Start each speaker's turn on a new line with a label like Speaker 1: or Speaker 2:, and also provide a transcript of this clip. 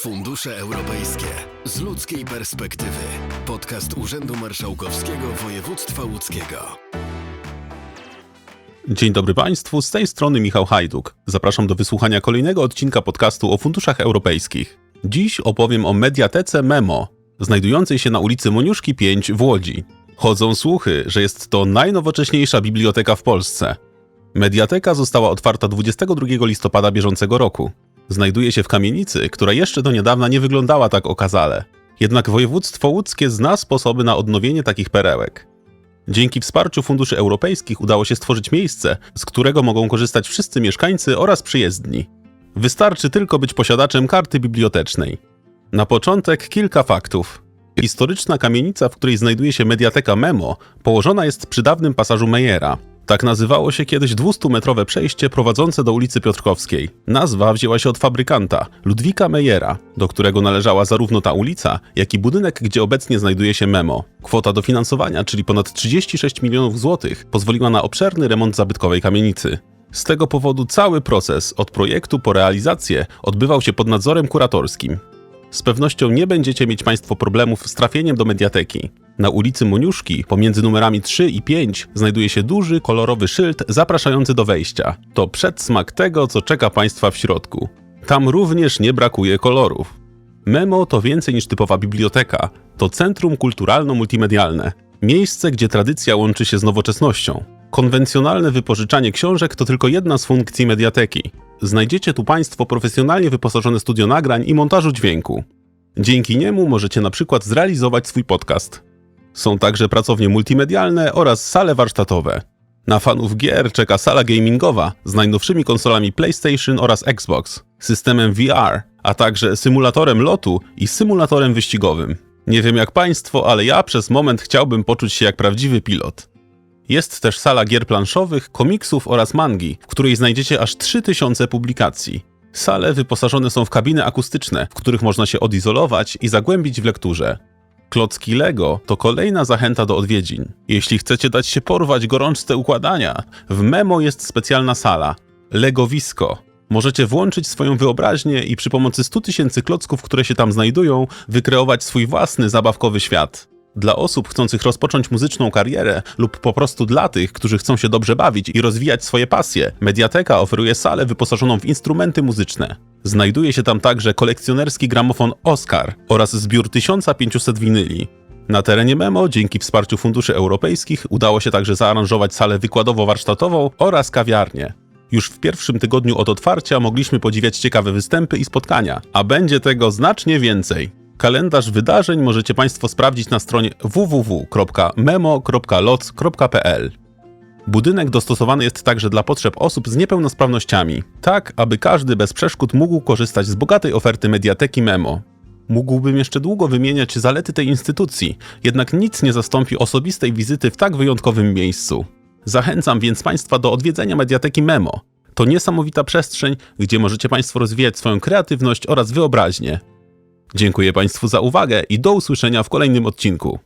Speaker 1: Fundusze Europejskie z ludzkiej perspektywy. Podcast Urzędu Marszałkowskiego Województwa Łódzkiego.
Speaker 2: Dzień dobry Państwu, z tej strony Michał Hajduk. Zapraszam do wysłuchania kolejnego odcinka podcastu o funduszach europejskich. Dziś opowiem o mediatece Memo, znajdującej się na ulicy Moniuszki 5 w Łodzi. Chodzą słuchy, że jest to najnowocześniejsza biblioteka w Polsce. Mediateka została otwarta 22 listopada bieżącego roku. Znajduje się w kamienicy, która jeszcze do niedawna nie wyglądała tak okazale. Jednak województwo łódzkie zna sposoby na odnowienie takich perełek. Dzięki wsparciu funduszy europejskich udało się stworzyć miejsce, z którego mogą korzystać wszyscy mieszkańcy oraz przyjezdni. Wystarczy tylko być posiadaczem karty bibliotecznej. Na początek kilka faktów. Historyczna kamienica, w której znajduje się mediateka Memo, położona jest przy dawnym pasażu Mejera. Tak nazywało się kiedyś 200-metrowe przejście prowadzące do ulicy Piotrkowskiej. Nazwa wzięła się od fabrykanta, Ludwika Mejera, do którego należała zarówno ta ulica, jak i budynek, gdzie obecnie znajduje się Memo. Kwota dofinansowania, czyli ponad 36 milionów złotych, pozwoliła na obszerny remont zabytkowej kamienicy. Z tego powodu cały proces, od projektu po realizację, odbywał się pod nadzorem kuratorskim. Z pewnością nie będziecie mieć Państwo problemów z trafieniem do mediateki. Na ulicy Moniuszki, pomiędzy numerami 3 i 5, znajduje się duży, kolorowy szyld zapraszający do wejścia. To przedsmak tego, co czeka Państwa w środku. Tam również nie brakuje kolorów. Memo to więcej niż typowa biblioteka. To centrum kulturalno-multimedialne. Miejsce, gdzie tradycja łączy się z nowoczesnością. Konwencjonalne wypożyczanie książek to tylko jedna z funkcji mediateki. Znajdziecie tu Państwo profesjonalnie wyposażone studio nagrań i montażu dźwięku. Dzięki niemu możecie na przykład zrealizować swój podcast. Są także pracownie multimedialne oraz sale warsztatowe. Na fanów gier czeka sala gamingowa z najnowszymi konsolami PlayStation oraz Xbox, systemem VR, a także symulatorem lotu i symulatorem wyścigowym. Nie wiem jak Państwo, ale ja przez moment chciałbym poczuć się jak prawdziwy pilot. Jest też sala gier planszowych, komiksów oraz mangi, w której znajdziecie aż 3000 publikacji. Sale wyposażone są w kabiny akustyczne, w których można się odizolować i zagłębić w lekturze. Klocki Lego to kolejna zachęta do odwiedzin. Jeśli chcecie dać się porwać gorączce układania, w Memo jest specjalna sala Legowisko. Możecie włączyć swoją wyobraźnię i przy pomocy 100 tysięcy klocków, które się tam znajdują, wykreować swój własny zabawkowy świat. Dla osób chcących rozpocząć muzyczną karierę lub po prostu dla tych, którzy chcą się dobrze bawić i rozwijać swoje pasje, Mediateka oferuje salę wyposażoną w instrumenty muzyczne. Znajduje się tam także kolekcjonerski gramofon Oscar oraz zbiór 1500 winyli. Na terenie Memo, dzięki wsparciu funduszy europejskich, udało się także zaaranżować salę wykładowo-warsztatową oraz kawiarnię. Już w pierwszym tygodniu od otwarcia mogliśmy podziwiać ciekawe występy i spotkania, a będzie tego znacznie więcej. Kalendarz wydarzeń możecie Państwo sprawdzić na stronie www.memo.loc.pl. Budynek dostosowany jest także dla potrzeb osób z niepełnosprawnościami, tak aby każdy bez przeszkód mógł korzystać z bogatej oferty mediateki Memo. Mógłbym jeszcze długo wymieniać zalety tej instytucji, jednak nic nie zastąpi osobistej wizyty w tak wyjątkowym miejscu. Zachęcam więc Państwa do odwiedzenia mediateki Memo. To niesamowita przestrzeń, gdzie możecie Państwo rozwijać swoją kreatywność oraz wyobraźnię. Dziękuję Państwu za uwagę i do usłyszenia w kolejnym odcinku.